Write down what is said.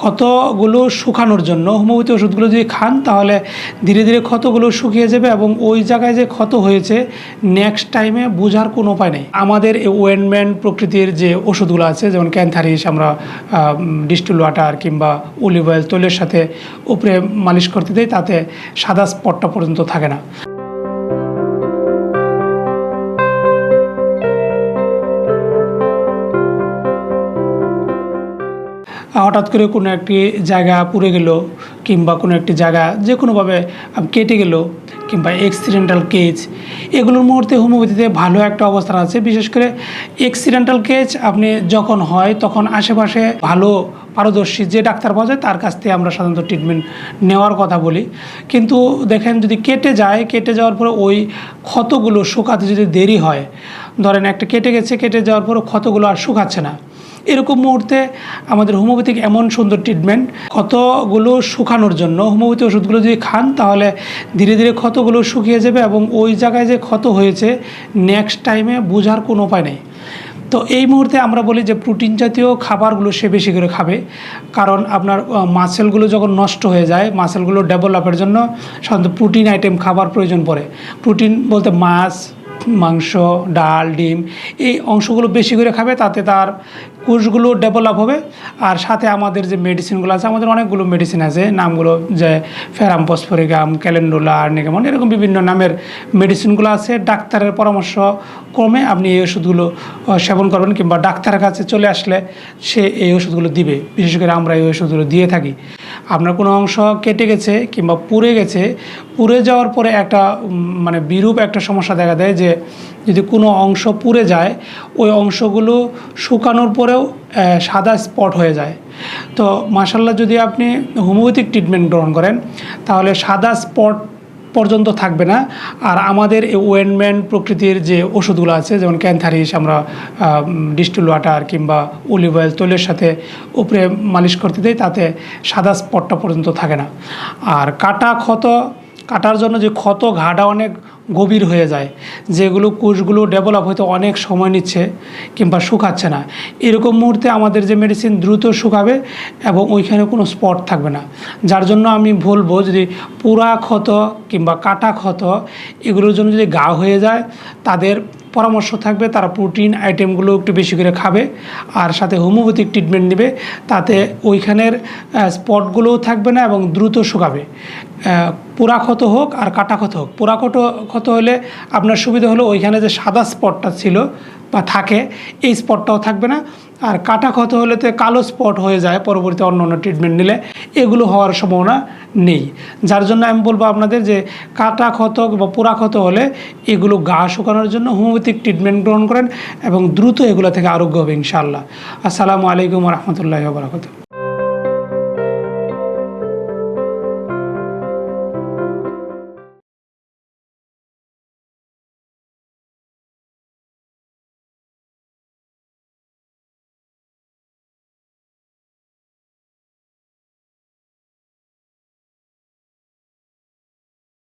ক্ষতগুলো শুকানোর জন্য। হোমিওপ্যাথি ওষুধগুলো যদি খান, তাহলে ধীরে ধীরে ক্ষতগুলো শুকিয়ে যাবে এবং ওই জায়গায় যে ক্ষত হয়েছে নেক্সট টাইমে বোঝার কোনো উপায় নেই। আমাদের এই ওয়েনমেন্ট প্রকৃতির যে ওষুধগুলো আছে, যেমন ক্যান্থারিস, আমরা ডিস্টিল ওয়াটার কিংবা অলিভ অয়েল তৈলের সাথে উপরে মালিশ করতে দিই, তাতে সাদা স্পটটা পর্যন্ত থাকে না। হঠাৎ করে কোনো একটি জায়গা পুড়ে গেল কিংবা কোনো একটি জায়গা যে কোনোভাবে কেটে গেল কিংবা এক্সিডেন্টাল কেজ এগুলোর মুহূর্তে হোমিওপ্যাথিতে ভালো একটা অবস্থান আছে। বিশেষ করে এক্সিডেন্টাল কেজ আপনি যখন হয় তখন আশেপাশে ভালো পারদর্শী যে ডাক্তার পাওয়া যায় তার কাছ থেকে আমরা সাধারণত ট্রিটমেন্ট নেওয়ার কথা বলি। কিন্তু দেখেন যদি কেটে যায়, কেটে যাওয়ার পরে ওই ক্ষতগুলো শুকাতে যদি দেরি হয়, ধরেন একটা কেটে গেছে, কেটে যাওয়ার পরে ক্ষতগুলো আর শুকাচ্ছে না। এরকম মুহূর্তে আমাদের হোমিওপ্যাথিক এমন সুন্দর ট্রিটমেন্ট ক্ষতগুলো শুকানোর জন্য, হোমিওপ্যাথি ওষুধগুলো যদি খান, তাহলে ধীরে ধীরে ক্ষতগুলো শুকিয়ে যাবে এবং ওই জায়গায় যে ক্ষত হয়েছে নেক্সট টাইমে বোঝার কোনো উপায় নেই। তো এই মুহূর্তে আমরা বলি যে প্রোটিন জাতীয় খাবারগুলো সে বেশি করে খাবে, কারণ আপনার মাসেলগুলো যখন নষ্ট হয়ে যায় মাসেলগুলো ডেভেলপের জন্য সাধারণত প্রোটিন আইটেম খাবার প্রয়োজন পড়ে। প্রোটিন বলতে মাছ, মাংস, ডাল, ডিম, এই অংশগুলো বেশি করে খাবে, তাতে তার কোষগুলো ডেভেলপ হবে। আর সাথে আমাদের যে মেডিসিনগুলো আছে, আমাদের অনেকগুলো মেডিসিন আছে, নামগুলো যে ফেরাম ফসফরিকাম ক্যালেন্ডুলা আর্নিকামন এরকম বিভিন্ন নামের মেডিসিনগুলো আছে। ডাক্তারের পরামর্শ ক্রমে আপনি এই ওষুধগুলো সেবন করবেন কিংবা ডাক্তারের কাছে চলে আসলে সে এই ওষুধগুলো দিবে। বিশেষ করে আমরা এই ওষুধগুলো দিয়ে থাকি। আপনার কোনো অংশ কেটে গেছে কিংবা পুড়ে গেছে, পুড়ে যাওয়ার পরে একটা মানে বিরূপ একটা সমস্যা দেখা দেয় যে যদি কোনো অংশ পুড়ে যায়, ওই অংশগুলো শুকানোর পরেও সাদা স্পট হয়ে যায়। তো মাসাল্লাহ যদি আপনি হোমিওপ্যাথিক ট্রিটমেন্ট গ্রহণ করেন, তাহলে সাদা স্পট পর্যন্ত থাকবে না। আর আমাদের এই ওয়েনমেন্ট প্রকৃতির যে ওষুধগুলো আছে, যেমন ক্যান্থারিস আমরা ডিস্টিল ওয়াটার কিংবা অলিভ অয়েল তৈলের সাথে উপরে মালিশ করতে দিই, তাতে সাদা স্পটটা পর্যন্ত থাকে না। আর কাটা ক্ষত, কাটার জন্য যে ক্ষত, ঘাটা অনেক গভীর হয়ে যায়, যেগুলো কোষগুলো ডেভেলপ হতে অনেক সময় নিচ্ছে কিংবা শুকাচ্ছে না। এরকম মুহূর্তে আমাদের যে মেডিসিন দ্রুত শুকাবে এবং ওইখানে কোনো স্পট থাকবে না। যার জন্য আমি বলব যদি পোড়া ক্ষত কিংবা কাটা ক্ষত এগুলোর জন্য যদি গা হয়ে যায়, তাদের পরামর্শ থাকবে, তারা প্রোটিন আইটেমগুলো একটু বেশি করে খাবে আর সাথে হোমিওপ্যাথিক ট্রিটমেন্ট নেবে, তাতে ওইখানের স্পটগুলোও থাকবে না এবং দ্রুত শুকাবে। পোড়া ক্ষত হোক আর কাটা ক্ষত হোক। পোড়া ক্ষত ক্ষত হলে আপনার সুবিধা হলো ওইখানে যে সাদা স্পটটা ছিল বা থাকে, এই স্পটটাও থাকবে না। আর কাটা ক্ষত হলে তো কালো স্পট হয়ে যায় পরবর্তী অন্য অন্য ট্রিটমেন্ট নিলে। এগুলো হওয়ার সম্ভাবনা নেই। যার জন্য আমি বলব আপনাদের যে কাটা ক্ষত বা পোড়া ক্ষত হলে এগুলো গা শুকানোর জন্য হোমিওপ্যাথিক ট্রিটমেন্ট গ্রহণ করেন এবং দ্রুত এগুলো থেকে আরোগ্য হবে ইনশাল্লাহ আসসালামু আলাইকুম রহমতুল্লাহ বারকাতুহ।